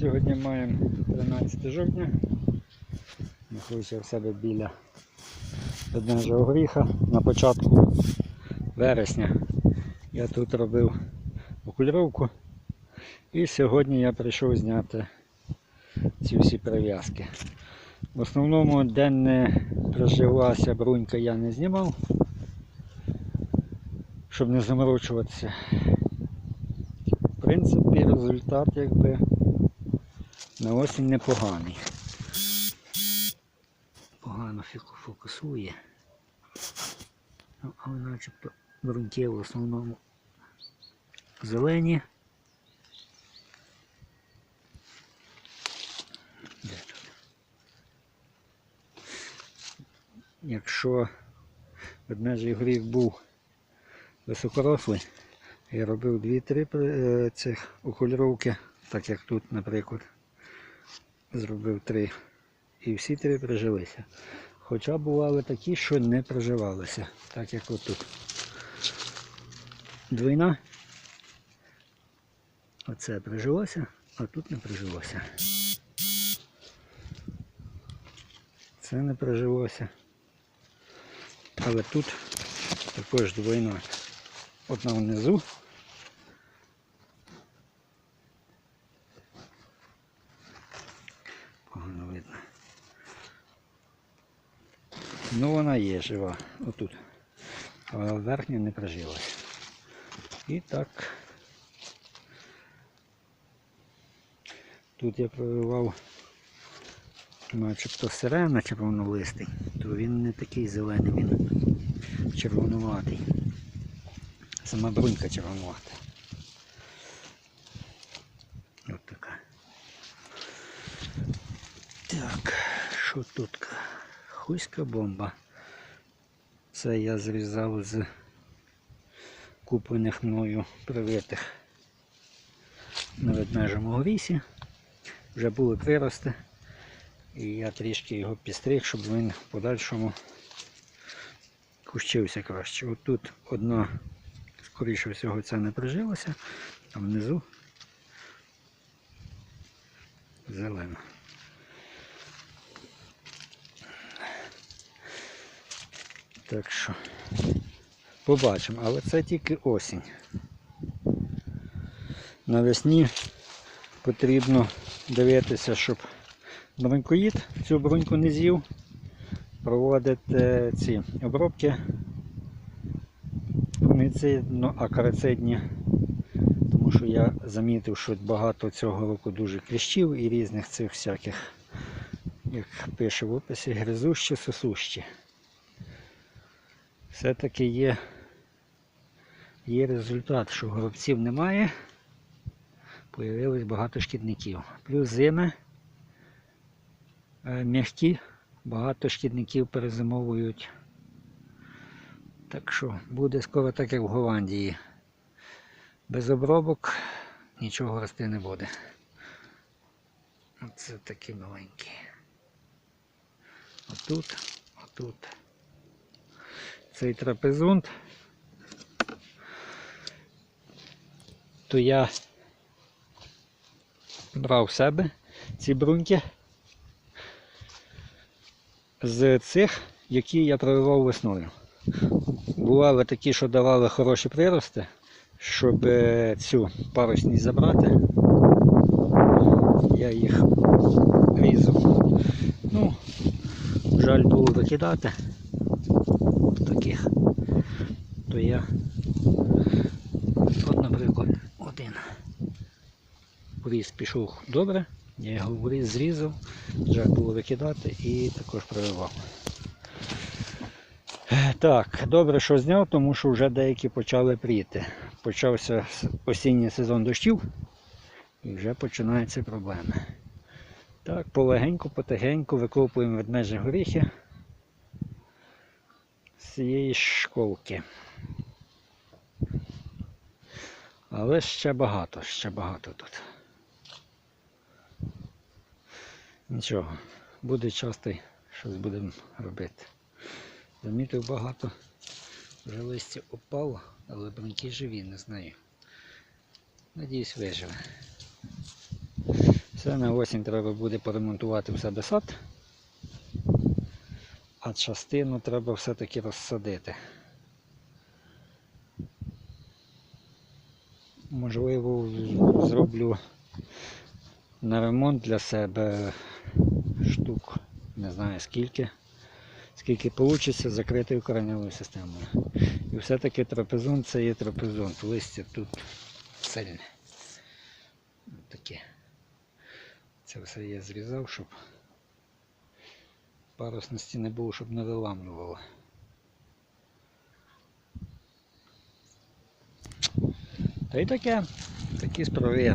Сьогодні маємо 13 жовтня. Знаходжуся в себе біля ведмежого горіха на початку вересня. Я тут робив окульровку. І сьогодні я прийшов зняти ці всі прив'язки. В основному, де не прожилася брунька, я не знімав, щоб не заморочуватися. В принципі, результат якби на осінь непоганий. Погано фокусує. Ну, але начебто бруньки в основному зелені. Якщо ведмежий горіх був високорослий, я робив 2-3 е, цих окульровки, так як тут, наприклад, зробив 3. І всі три прижилися. Хоча бували такі, що не приживалися, так як отут. Двойна. Оце прижилося, а тут не прижилося. Це не прижилося. Але тут також двойна. Одна внизу. Погано видно. Ну вона є жива. Отут. Але верхня не прижилась. І так. Тут я проривав начебто сирена червонолистий, то він не такий зелений, він червонуватий. Сама брунька червонувата. Ось така. Так, що тут? Хуська бомба. Це я зрізав з куплених мною привитих на ведмежому горісі. Вже були прирости. І я трішки його підстриг, щоб він в подальшому кущився краще. От тут одна, скоріше всього, це не прижилося, а внизу зелена. Так що побачимо, але це тільки осінь. Навесні потрібно дивитися, щоб бронькоїд цю броньку не з'їв, проводити ці обробки фунгіцидно акарицидні, тому що я замітив, що багато цього року дуже кліщів і різних цих всяких, як пише в описі, гризущі, сосущі. Все-таки є, є результат, що горобців немає, появилось багато шкідників. Плюс зими е, м'які, багато шкідників перезимовують. Так що буде скоро так, як в Голландії. Без обробок нічого рости не буде. Оце такі маленькі. Отут, отут. Цей трапезунт. То я брав себе ці бруньки з цих, які я проривав весною. Бували такі, що давали хороші прирости, щоб е, цю парусність забрати. Я їх різав. Ну, жаль було викидати таких. То я, от, наприклад, один вріз пішов добре, я його вріз зрізав, жаль було викидати і також проривав. Так, добре, що зняв, тому що вже деякі почали пріти. Почався осінній сезон дощів і вже починаються проблеми. Так, полегеньку, потихеньку викопуємо ведмежі горіхи з цієї школки. Але ще багато, ще багато тут. Нічого, буде час, та й щось будемо робити. Замітив багато. Вже листя опало, але бруньки живі, не знаю. Надіюсь, виживе. Це на осінь треба буде поремонтувати в себе сад. А частину треба все-таки розсадити. Можливо, зроблю на ремонт для себе штук, не знаю скільки, скільки вийде закритою кореневою системою. І все-таки трапезун це є трапезун. Листя тут сильне. Таке. Це все я зрізав, щоб парусності не було, щоб не виламлювало. Та й таке. Такі справи.